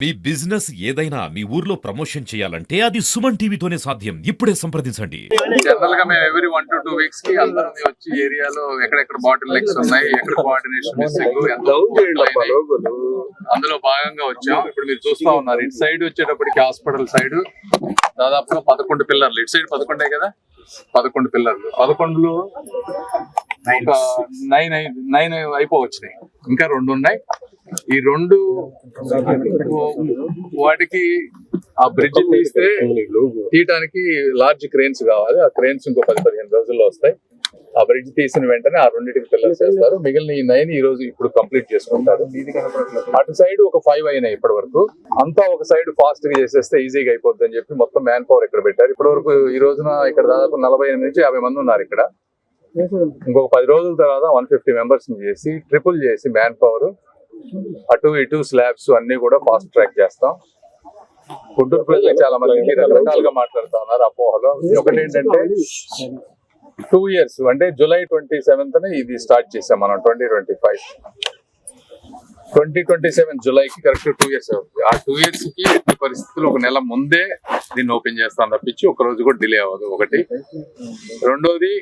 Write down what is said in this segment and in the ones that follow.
మీ business ఏదైనా మీ ఊర్లో promotion చేయాలంటే అది సుమన్ టీవీతోనే సాధ్యం. ఇప్పుడే సంప్రదించండి. జనరల్గా మేము ఎవరీ వన్ టు టూ వీక్స్కి అందరం వచ్చి ఏరియాలో ఎక్కడెక్కడ బాటిల్ లెగ్స్ ఉన్నాయి ఎక్కడ కోఆర్డినేషన్ మిస్సింగ్ ఎంత అందులో భాగంగా వచ్చాం. ఇప్పుడు మీరు చూస్తా ఉన్నారు ఇటు సైడ్ వచ్చేటప్పటికి హాస్పిటల్ సైడ్ దాదాపుగా పదకొండు పిల్లర్లు. ఇటు సైడ్ పదకొండే కదా? పదకొండు పిల్లర్లు. పదకొండులో నైన్ నైన్ అయిపోవచ్చినాయి. ఇంకా రెండు ఉన్నాయి. ఈ రెండు వాటికి ఆ బ్రిడ్జ్ తీస్తే తీయటానికి లార్జ్ క్రేన్స్ కావాలి. ఆ క్రేన్స్ ఇంకో పది పదిహేను రోజుల్లో వస్తాయి. ఆ బ్రిడ్జ్ తీసిన వెంటనే ఆ రెండింటికి పిల్లలు చేస్తారు. మిగిలిన ఈ నైన్ ఈ రోజు ఇప్పుడు కంప్లీట్ చేసుకుంటారు. అటు సైడ్ ఒక ఫైవ్ అయినాయి ఇప్పటి వరకు అంతా ఒక సైడ్ ఫాస్ట్గా చేసేస్తే ఈజీగా అయిపోద్ది అని చెప్పి మొత్తం మ్యాన్ పవర్ ఇక్కడ పెట్టారు. ఇప్పటి వరకు ఈ రోజున ఇక్కడ దాదాపు నలభై ఎనిమిది నుంచి యాభై మంది ఉన్నారు ఇక్కడ. ఇంకొక పది రోజుల తర్వాత వన్ ఫిఫ్టీ మెంబర్స్ చేసి ట్రిపుల్ చేసి మ్యాన్ పవర్ అటు ఇటు స్లాబ్స్ అన్ని కూడా ఫాస్ట్ ట్రాక్ చేస్తాం. గుంటూరు ప్రజలు చాలా మందికి రకరకాలుగా మాట్లాడుతా ఉన్నారు అపోహలో. ఒకటి ఏంటంటే టూ ఇయర్స్ అంటే జూలై ట్వంటీ సెవెంత్ ఇది స్టార్ట్ చేసాం మనం twenty twenty five twenty twenty seven జూలైకి correct two years అవుతుంది ఆ టూ ఇయర్స్కి ఎట్టి పరిస్థితులు ఒక నెల ముందే దీన్ని ఓపెన్ చేస్తాం తప్పించి ఒక రోజు కూడా డిలే అవ్వదు ఒకటి. రెండోది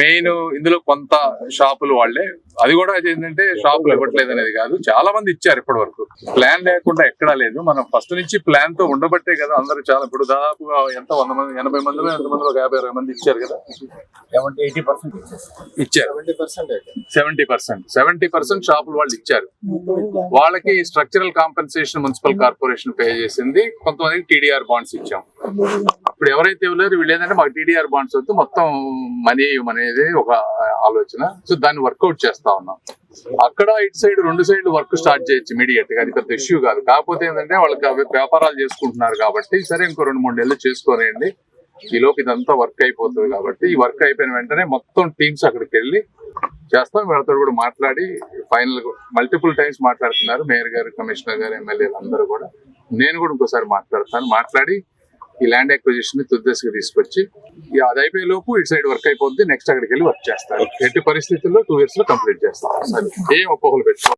మెయిన్ ఇందులో కొంత షాపులు వాళ్ళే. అది కూడా ఏంటంటే షాపులు ఇవ్వట్లేదు అనేది కాదు. చాలా మంది ఇచ్చారు ఇప్పటి వరకు ప్లాన్ లేకుండా ఎక్కడా లేదు. మనం ఫస్ట్ నుంచి ప్లాన్తో ఉండబట్టే కదా అందరూ చాలా ఇప్పుడు దాదాపుగా ఎంత వంద మంది ఎనభై మంది ఎంత మంది ఒక యాభై అరవై మంది ఇచ్చారు కదా. ఎయిటీ పర్సెంట్ ఇచ్చారు. సెవెంటీ పర్సెంట్ సెవెంటీ పర్సెంట్ షాపులు వాళ్ళు ఇచ్చారు. వాళ్ళకి structural compensation municipal corporation pay చేసింది. కొంతమందికి టీడీఆర్ బాండ్స్ ఇచ్చాం ఇప్పుడు ఎవరైతే ఇవ్వలేరు వీళ్ళు ఏంటంటే మాకు టీడీఆర్ బాండ్స్ వద్దు మొత్తం మనీ అనేది ఒక ఆలోచన. సో దాన్ని వర్కౌట్ చేస్తా ఉన్నాం. అక్కడ ఇటు సైడ్ రెండు సైడ్ వర్క్ స్టార్ట్ చేయొచ్చు ఇమీడియట్గా అది పెద్ద ఇష్యూ కాదు. కాకపోతే ఏంటంటే వాళ్ళకి అవి వ్యాపారాలు చేసుకుంటున్నారు కాబట్టి సరే ఇంకో రెండు మూడు నెలలు చేసుకోనండి ఈ ఇదంతా వర్క్ అయిపోతుంది కాబట్టి ఈ వర్క్ అయిపోయిన వెంటనే మొత్తం టీమ్స్ అక్కడికి వెళ్ళి చేస్తాం. వీళ్ళతో కూడా మాట్లాడి ఫైనల్ మల్టిపుల్ టైమ్స్ మాట్లాడుతున్నారు. మేయర్ గారు కమిషనర్ గారు ఎమ్మెల్యేలు అందరూ కూడా. నేను కూడా ఇంకోసారి మాట్లాడతాను. మాట్లాడి ఈ ల్యాండ్ ఎక్విజిషన్ని తుద్దెస్కి తీసుకొచ్చి అది అయిపోయే లోపు ఇటు సైడ్ వర్క్ అయిపోద్ది నెక్స్ట్ అక్కడికి వెళ్ళి వర్క్ చేస్తారు. ఎట్టి పరిస్థితుల్లో టూ ఇయర్స్లో కంప్లీట్ చేస్తాం సరే ఏం ఒప్పుకోలు పెట్టుకో